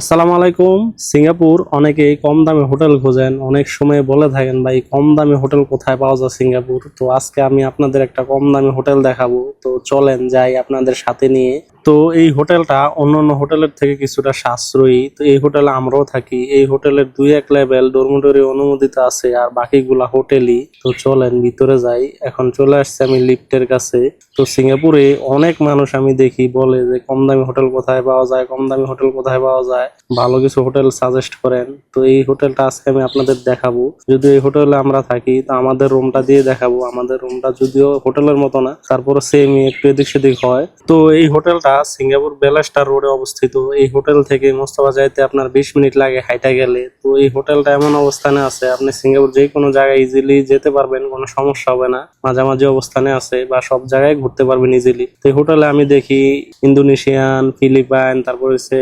আসসালামু আলাইকুম। সিঙ্গাপুর অনেকেই কম দামে হোটেল খোঁজেন, অনেক সময় বলে থাকেন, ভাই কম দামে হোটেল কোথায় পাওয়া যায় সিঙ্গাপুর? তো আজকে আমি আপনাদের একটা কম দামে হোটেল দেখাবো। তো চলেন যাই আপনাদের সাথে নিয়ে। তো এই হোটেলটা অন্যান্য হোটেলের থেকে কিছুটা সাশ্রয়ী। তো এই হোটেলে আমরাও থাকি। এই হোটেলের দুই এক লেভেল ডরমিটরি অনুমোদিত আছে আর বাকিগুলা হোটেলই। তো চলেন ভিতরে যাই। এখন চলে আসছে আমি লিফটের কাছে। তো সিঙ্গাপুরে অনেক মানুষ আমি দেখি বলে যে কম দামি হোটেল কোথায় পাওয়া যায়, কম দামি হোটেল কোথায় পাওয়া যায়। ভালো কিছু হোটেল সাজেস্ট করেন। তো এই হোটেলটা আজকে আমি আপনাদের দেখাবো। যদি এই হোটেলে আমরা থাকি, তো আমাদের রুমটা দিয়ে দেখাবো। আমাদের রুমটা যদিও হোটেলের মতো না তারপরে সেম একটু এদিক সেদিক হয়। তো এই হোটেলটা সিঙ্গাপুর, বেলাস্টার রোডে অবস্থিত। এই হোটেল থেকে মোস্তফা যাইতে আপনার বিশ মিনিট লাগে হাইটা গেলে। তো এই হোটেলটা এমন অবস্থানে আছে, আপনি সিঙ্গাপুর যে কোনো জায়গায় ইজিলি যেতে পারবেন, কোনো সমস্যা হবে না। মাঝামাঝি অবস্থানে আছে বা সব জায়গায় ঘুরতে পারবেন ইজিলি তো এই হোটেলে আমি দেখি ইন্দোনেশিয়ান, ফিলিপাইন, তারপর হচ্ছে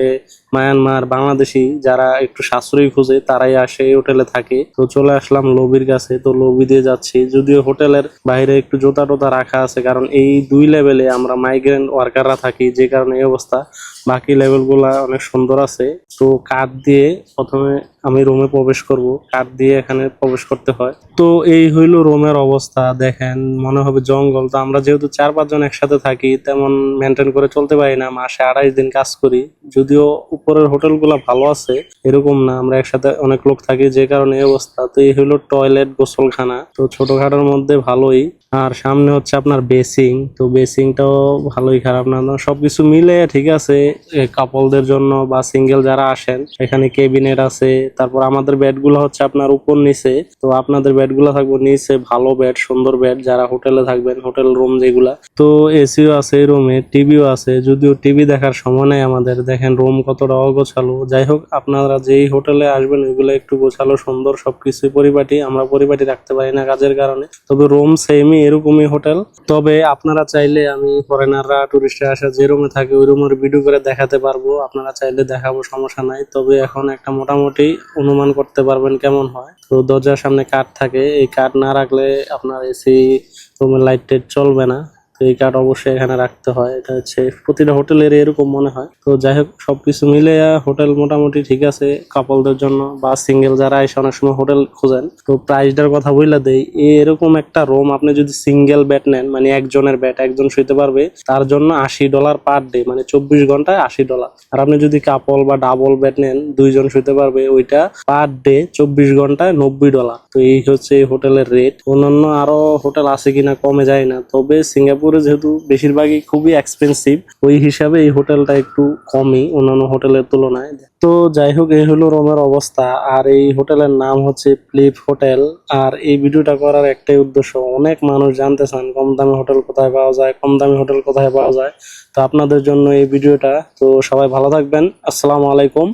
মায়ানমার, বাংলাদেশি যারা একটু সাশ্রয়ী খুঁজে, তারাই আসে এই হোটেলে থাকে। তো চলে আসলাম লবির কাছে, তো লবি দিয়ে যাচ্ছি। যদিও হোটেলের বাইরে একটু জোতা টোতা রাখা আছে, কারণ এই দুই লেভেলে আমরা মাইগ্রেন্ট ওয়ার্কাররা থাকি, যে কারণে এই অবস্থা। বাকি লেভেলগুলা অনেক সুন্দর আছে। তো কাঠ দিয়ে প্রথমে আমি রুমে প্রবেশ করব। কাঠ দিয়ে এখানে প্রবেশ করতে হয়। তো এই হইল রুমের অবস্থা। দেখেন, মনে হবে জঙ্গল। তো আমরা যেহেতু চার পাঁচজন একসাথে থাকি, তেমন মেনটেন করে চলতে পারি না। মাসে আড়াইশ দিন কাজ করি। যদিও উপরের হোটেলগুলো ভালো আছে, এরকম না। আমরা একসাথে অনেক লোক থাকি যে কারণে এই অবস্থা। তো এই হলো টয়লেট গোসলখানা। তো ছোটখাটোর মধ্যে ভালোই। আর সামনে হচ্ছে আপনার বেসিং, তো বেসিংটাও ভালোই খারাপ না না, সবকিছু মিলে ঠিক আছে কাপলদের জন্য বা সিঙ্গেল যারা আসেন, এখানে কেবিনেট আছে, তারপর আমাদের বেডগুলো হচ্ছে আপনার উপর নিচে, তো আপনাদের বেডগুলো থাকবে নিচে, ভালো বেড সুন্দর বেড যারা হোটেলে থাকবেন, হোটেল রুম যেগুলা, তো এসিও আছে রুমে টিভিও আছে, যদিও টিভি দেখার সময় নেই আমাদের, দেখেন রুম কতটা অগোছালো, যাই হোক, আপনারা যেই হোটেলে আসবেন, ওইগুলো একটু গোছালো, সুন্দর সবকিছু পরিপাটি, আমরা পরিপাটি রাখতে পারি না কাজের কারণে, তবে রুম সেমই এরকমই হোটেল। তবে আপনারা চাইলে আমি ফরেনাররা টুরিস্টরা আসা যে রুমে থাকে, ওই রুমের ভিডিও করে দেখাতে পারব। আপনারা চাইলে দেখাবো, সমস্যা নাই। তবে এখন একটা মোটামুটি অনুমান করতে পারবেন কেমন হয়। তো দরজার সামনে কাঠ থাকে। এই কাঠ না রাখলে আপনার এসি রুমের লাইট টাইট চলবে না। তো এই কার্ড অবশ্যই এখানে রাখতে হয়। এটা হচ্ছে প্রতিটা হোটেলের এরকম মনে হয়। তো যাই হোক, সবকিছু মিলে হোটেল মোটামুটি ঠিক আছে কাপলদের জন্য বা সিঙ্গেল যারা এসে অনেক সময় হোটেল খোঁজেন। তো প্রাইসটার কথা বইলা দেই, এরকম একটা রুম আপনি যদি সিঙ্গেল ব্যাট নেন মানে একজনের ব্যাট একজন শুইতে পারবে, তার জন্য আশি ডলার পার ডে মানে চব্বিশ ঘন্টায় আশি ডলার আর আপনি যদি কাপল বা ডাবল ব্যাট নেন, দুইজন শুইতে পারবে, ওইটা পার ডে চব্বিশ ঘন্টায় নব্বই ডলার তো এই হচ্ছে হোটেলের রেট অন্যান্য আরও হোটেল আছে কিনা কমে যায় না। তবে সিঙ্গাপুরে যেহেতু বেশিরভাগই খুবই এক্সপেন্সিভ ওই হিসাবে এই হোটেলটা একটু কমই, অন্যান্য হোটেলের তুলনায়। তো যাই হোক, এই হলো রোমের অবস্থা। আর এই হোটেলের নাম হচ্ছে ফ্লিপ হোটেল আর এই ভিডিওটা করার একটাই উদ্দেশ্য, অনেক মানুষ জানতে চান কম দামি হোটেল কোথায় পাওয়া যায়, কম দামি হোটেল কোথায় পাওয়া যায়। তো আপনাদের জন্য এই ভিডিওটা। তো সবাই ভালো থাকবেন। আসসালামু আলাইকুম।